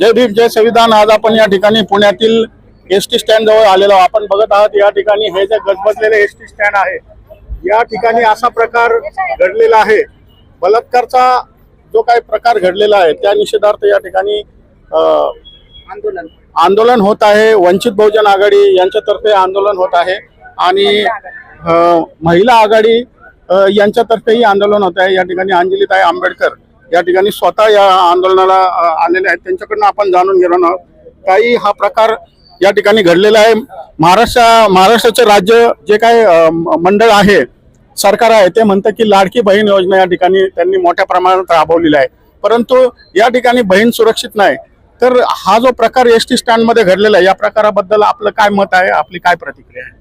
जय भीम जय संविधान. आज आपण या ठिकाणी पुण्यातील एस टी स्टँड जवळ आलेलो. आपण बघत आहात या ठिकाणी हे जे गजबजलेले एस टी स्टँड आहे या ठिकाणी असा प्रकार घडलेला आहे. बलात्कारचा जो काही प्रकार घडलेला आहे त्या निषेधार्थ या ठिकाणी आंदोलन. आंदोलन होत आहे. वंचित बहुजन आघाडी यांच्यातर्फे आंदोलन होत आहे आणि महिला आघाडी यांच्यातर्फेही आंदोलन होत आहे. या ठिकाणी अंजलीताई आंबेडकर या ठिकाणी स्वतः या आंदोलनाला आलेले आहेत. त्यांच्याकडनं आपण जाणून घेणार आहोत. काही हा प्रकार या ठिकाणी घडलेला आहे. महाराष्ट्र महाराष्ट्राचे राज्य जे काय मंडळ आहे सरकार आहे ते म्हणतं की लाडकी बहीण योजना या ठिकाणी त्यांनी मोठ्या प्रमाणात राबवलेली आहे. परंतु या ठिकाणी बहीण सुरक्षित नाही. तर हा जो प्रकार एस टी स्टँडमध्ये घडलेला आहे या प्रकाराबद्दल आपलं काय मत आहे? आपली काय प्रतिक्रिया आहे?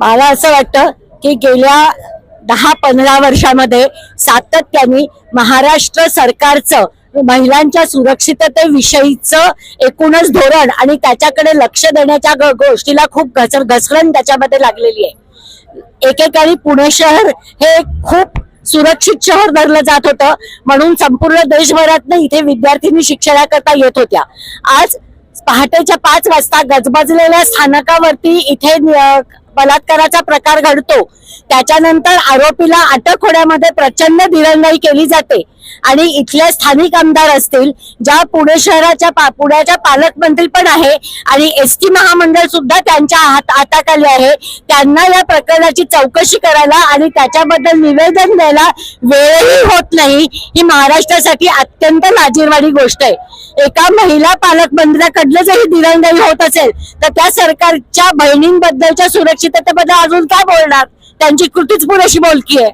मला असं वाटतं की गेल्या दहा पंधरा वर्षामध्ये सातत्याने महाराष्ट्र सरकारचं महिलांच्या सुरक्षिततेविषयीचं एकूणच धोरण आणि त्याच्याकडे लक्ष देण्याच्या गोष्टीला खूप घसर घसरण त्याच्यामध्ये लागलेली आहे. एकेकाळी पुणे शहर हे खूप सुरक्षित शहर धरलं जात होतं. म्हणून संपूर्ण देशभरातनं इथे विद्यार्थिनी शिक्षणाकरता येत होत्या. आज पहाटेच्या पाच वाजता गजबजलेल्या स्थानकावरती इथे बलात्काराचा प्रकार घडतो. त्याच्यानंतर आरोपीला अटक होण्यामध्ये प्रचंड दिरंगाई केली जाते. आणि इथले स्थानिक आमदार असतील ज्या पुणे शहराच्या पुण्याच्या पालकमंत्री पण आहे आणि एस टी महामंडळ सुद्धा त्यांच्या हात हाताखाली आहे त्यांना या प्रकरणाची चौकशी करायला आणि त्याच्याबद्दल निवेदन द्यायला वेळही होत नाही ही महाराष्ट्रासाठी अत्यंत लाजीरवाणी गोष्ट आहे. एका महिला पालकमंत्र्याकडलं जरी दिरंगाई होत असेल तर त्या सरकारच्या बहिणींबद्दलच्या सुरक्षित त्याच्याबद्दल अजून काय बोलणार? त्यांची कृतीच पुरेशी बोलकी आहे.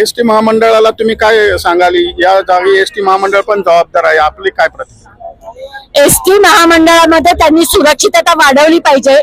एस टी महामंडळाला तुम्ही काय सांगाल? या जागी एस टी महामंडळ पण जबाबदार आहे. आपली काय प्रतिक्रिया? एस टी महामंडळामध्ये त्यांनी सुरक्षितता वाढवली पाहिजे.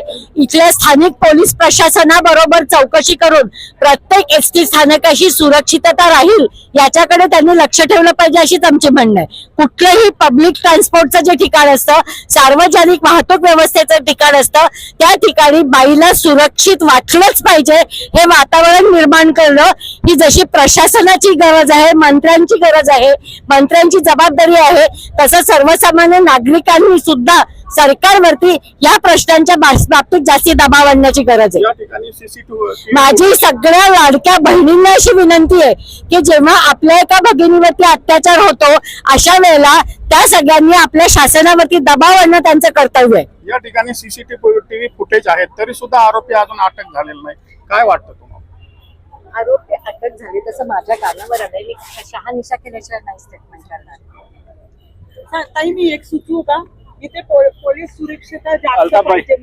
इथल्या स्थानिक पोलीस प्रशासनाबरोबर चौकशी करून प्रत्येक एस टी स्थानकाशी सुरक्षितता राहील याच्याकडे त्यांनी लक्ष ठेवलं पाहिजे अशीच आमची म्हणणं आहे. कुठलंही पब्लिक ट्रान्सपोर्टचं जे ठिकाण असतं सार्वजनिक वाहतूक व्यवस्थेचं ठिकाण असतं त्या ठिकाणी बाईला सुरक्षित वाटलंच पाहिजे. हे वातावरण निर्माण करणं ही जशी प्रशासनाची गरज आहे मंत्र्यांची गरज आहे मंत्र्यांची जबाबदारी आहे तसं सर्वसामान्य नागरिक नागरिकांनी सुद्धा सरकारवरती या प्रश्नांच्या बाबतीत जास्ती दबाव आणण्याची गरज आहे. या ठिकाणी सीसीटीव्ही माझी सगळ्या लाडक्या बहिणींना अशी विनंती आहे की जेव्हा आपल्या एका भगिनीवरती अत्याचार होतो अशा वेळेला त्या सगळ्यांनी आपल्या शासनावरती दबाव आणणं त्यांचं कर्तव्य आहे. या ठिकाणी सीसीटीव्ही फुटेज आहेत तरी सुद्धा आरोपी अजून अटक झालेला नाही काय वाटतं तुम्हाला? आरोपी अटक झाले तसं माझ्या कानावर आलंय. मी शहानिशा केल्याशिवाय नाही स्टेटमेंट करणार. ताई मी एक सुचवू का इथे पो- पोलीस सुरक्षता जास्त. पाहिजे